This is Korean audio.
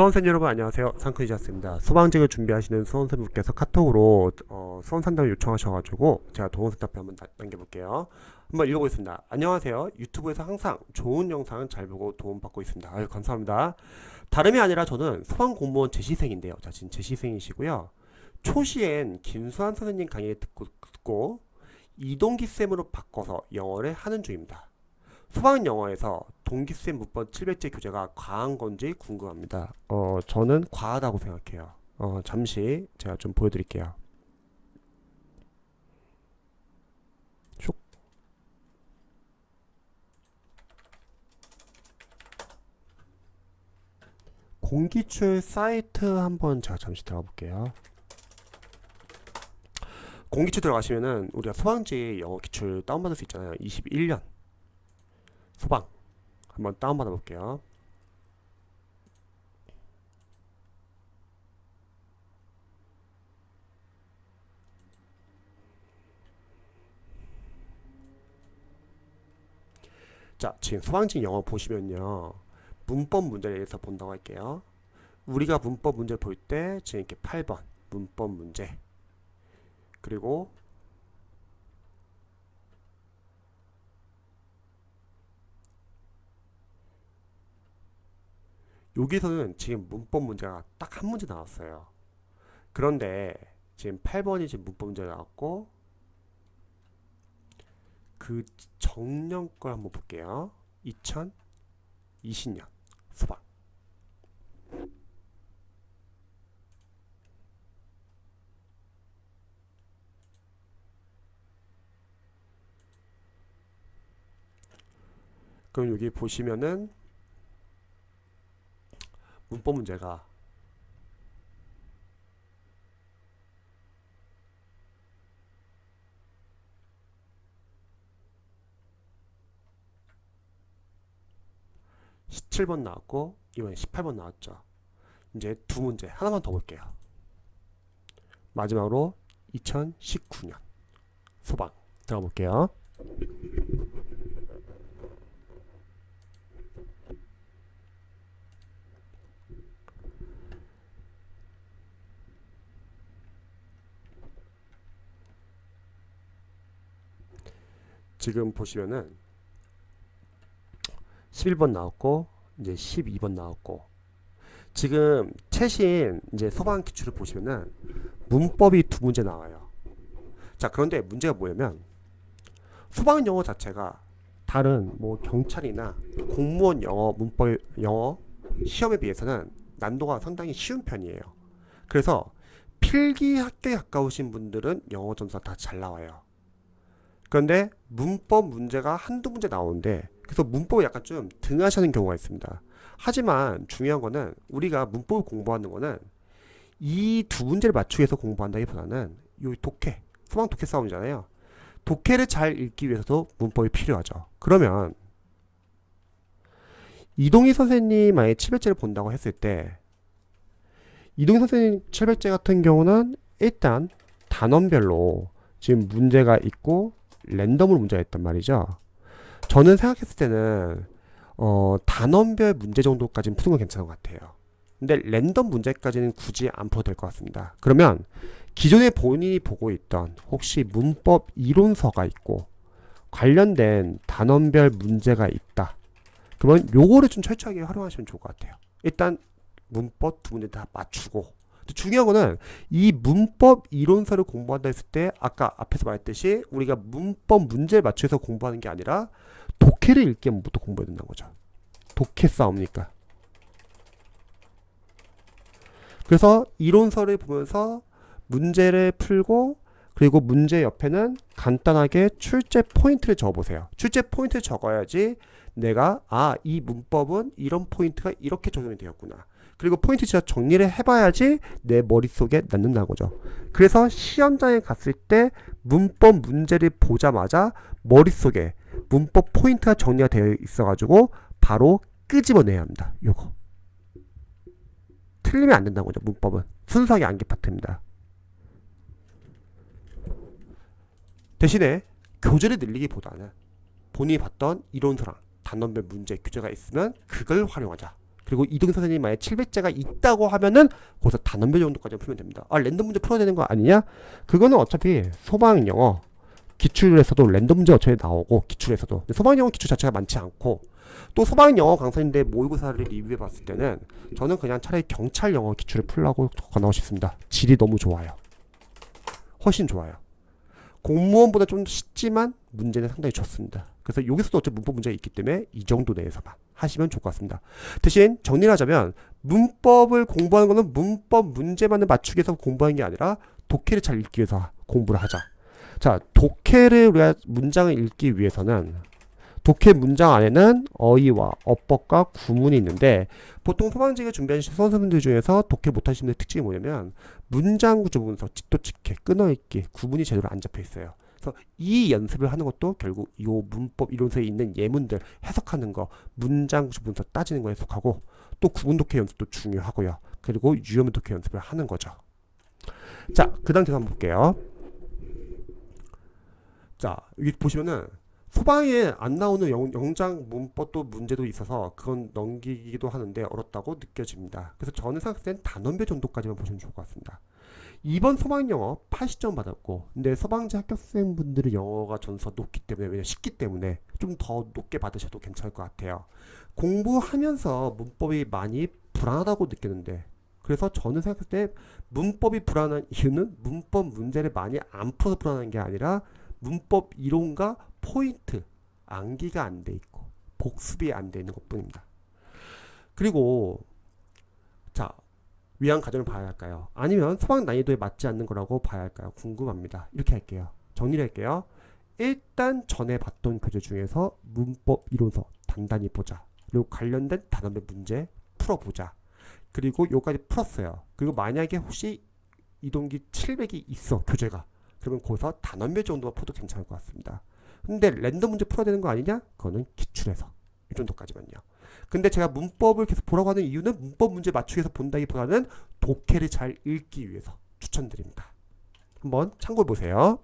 수험생 여러분 안녕하세요. 상크이자스입니다. 수방직을 준비하시는 수험생분께서 카톡으로 어, 수험 상담을 요청하셔가지고 제가 답변 한번 나- 남겨볼게요. 한번 읽어보겠습니다. 안녕하세요. 유튜브에서 항상 좋은 영상 잘 보고 도움받고 있습니다. 아유 감사합니다. 다름이 아니라 저는 소방 공무원 재시생인데요. 자 지금 재시생이시고요. 초시엔 김수환 선생님 강의 듣고, 듣고 이동기 쌤으로 바꿔서 영어를 하는 중입니다. 소방 영어에서 동기쌤 문법 700제 교재가 과한 건지 궁금합니다. 어, 저는 과하다고 생각해요. 어, 잠시 제가 좀 보여드릴게요. 슉. 공기출 사이트 한번 제가 잠시 들어가 볼게요. 공기출 들어가시면은 우리가 소방지 영어 기출 다운받을 수 있잖아요. 21년 소방 한번 다운받아 볼게요. 자, 지금 소방직 영어 보시면요. 문법 문제에 대해서 본다고 할게요. 우리가 문법 문제 볼 때 지금 이렇게 8번 문법 문제 그리고 여기서는 지금 문법 문제가 딱 한 문제 나왔어요. 그런데 지금 8번이 지금 문법 문제 나왔고 그 정년 걸 한번 볼게요. 2020년 소방. 그럼 여기 보시면은 문법 문제가 십칠 번 나왔고 이번에 18번 나왔죠. 이제 두 문제 하나만 더 볼게요. 마지막으로 2019년 소방 들어가 볼게요. 지금 보시면은 11번 나왔고 이제 12번 나왔고 지금 최신 이제 소방 기출을 보시면은 문법이 두 문제 나와요. 자 그런데 문제가 뭐냐면 소방 영어 자체가 다른 뭐 경찰이나 공무원 영어 문법 영어 시험에 비해서는 난도가 상당히 쉬운 편이에요. 그래서 필기 학교에 가까우신 분들은 영어 점수가 다 잘 나와요. 그런데 문법 문제가 한두 문제 나오는데 그래서 문법을 약간 좀 등하시는 경우가 있습니다. 하지만 중요한 거는 우리가 문법을 공부하는 거는 이 두 문제를 맞추기 위해서 공부한다기보다는 요 독해, 소방 독해 싸움이잖아요. 독해를 잘 읽기 위해서도 문법이 필요하죠. 그러면 이동희 선생님 아예 700제를 본다고 했을 때 이동희 선생님 700제 같은 경우는 일단 단원별로 지금 문제가 있고 랜덤으로 문제가 있단 말이죠. 저는 생각했을 때는 어, 단원별 문제 정도까지는 푸는 건 괜찮은 것 같아요. 근데 랜덤 문제까지는 굳이 안 풀어도 될 것 같습니다. 그러면 기존에 본인이 보고 있던 혹시 문법 이론서가 있고 관련된 단원별 문제가 있다. 그러면 요거를 좀 철저하게 활용하시면 좋을 것 같아요. 일단 문법 두 문제 다 맞추고 중요한 거는 이 문법 이론서를 공부한다 했을 때 아까 앞에서 말했듯이 우리가 문법 문제를 맞춰서 공부하는 게 아니라 독해를 읽기 위해부터 공부해야 된다는 거죠. 독해 싸움이니까. 그래서 이론서를 보면서 문제를 풀고 그리고 문제 옆에는 간단하게 출제 포인트를 적어보세요. 출제 포인트를 적어야지 내가 아 이 문법은 이런 포인트가 이렇게 적용이 되었구나. 그리고 포인트 진짜 정리를 해봐야지 내 머릿속에 남는다는 거죠. 그래서 시험장에 갔을 때 문법 문제를 보자마자 머릿속에 문법 포인트가 정리가 되어 있어가지고 바로 끄집어내야 합니다. 요거. 틀리면 안 된다는 거죠. 문법은. 순수하게 암기 파트입니다. 대신에 교재를 늘리기보다는 본인이 봤던 이론서랑 단원별 문제 교재가 있으면 그걸 활용하자. 그리고 이동 선생님이 만약 700자가 있다고 하면은 거기서 단원별 정도까지 풀면 됩니다. 아 랜덤 문제 풀어야 되는 거 아니냐? 그거는 어차피 소방 영어 기출에서도 랜덤 문제 어차피 나오고 기출에서도 소방 영어 기출 자체가 많지 않고 또 소방 영어 강사인데 모의고사를 리뷰해 봤을 때는 저는 그냥 차라리 경찰 영어 기출을 풀라고 권하고 싶습니다. 질이 너무 좋아요. 훨씬 좋아요. 공무원보다 좀 쉽지만 문제는 상당히 좋습니다. 그래서 여기서도 어차피 문법 문제가 있기 때문에 이 정도 내에서만 하시면 좋을 것 같습니다. 대신 정리를 하자면 문법을 공부하는 것은 문법 문제만을 맞추기 위해서 공부하는 게 아니라 독해를 잘 읽기 위해서 공부를 하자. 자, 독해를 우리가 문장을 읽기 위해서는 독해 문장 안에는 어휘와 어법과 구문이 있는데 보통 소방직을 준비하신 선생님들 중에서 독해 못하시는 분의 특징이 뭐냐면 문장 구조 분석, 직도직해, 끊어읽기, 구문이 제대로 안 잡혀 있어요. 그래서 이 연습을 하는 것도 결국 이 문법 이론서에 있는 예문들 해석하는 거, 문장 구조 분석 따지는 거에 속하고 또 구문 독해 연습도 중요하고요. 그리고 유효문 독해 연습을 하는 거죠. 자, 그 다음 한번 볼게요. 자, 여기 보시면은 소방에 안 나오는 영, 영장 문법도 문제도 있어서 그건 넘기기도 하는데 어렵다고 느껴집니다. 그래서 저는 생각할 땐 단원별 정도까지만 보시면 좋을 것 같습니다. 이번 소방 영어 80점 받았고, 근데 소방제 합격생분들의 영어가 전서 높기 때문에, 왜냐 쉽기 때문에 좀 더 높게 받으셔도 괜찮을 것 같아요. 공부하면서 문법이 많이 불안하다고 느꼈는데, 그래서 저는 생각할 때 문법이 불안한 이유는 문법 문제를 많이 안 풀어서 불안한 게 아니라 문법 이론과 포인트 암기가 안 돼 있고 복습이 안돼 있는 것뿐입니다. 그리고 자 위안 과정을 봐야 할까요? 아니면 소방 난이도에 맞지 않는 거라고 봐야 할까요? 궁금합니다. 이렇게 할게요. 정리를 할게요. 일단 전에 봤던 교재 중에서 문법 이론서 단단히 보자. 그리고 관련된 단어의 문제 풀어보자. 그리고 요까지 풀었어요. 그리고 만약에 혹시 이동기 700이 있어 교재가 그러면 거기서 단원별 정도만 풀어도 괜찮을 것 같습니다. 근데 랜덤 문제 풀어야 되는 거 아니냐? 그거는 기출에서 이 정도까지만요. 근데 제가 문법을 계속 보라고 하는 이유는 문법 문제 맞추기 위해서 본다기보다는 독해를 잘 읽기 위해서 추천드립니다. 한번 참고해 보세요.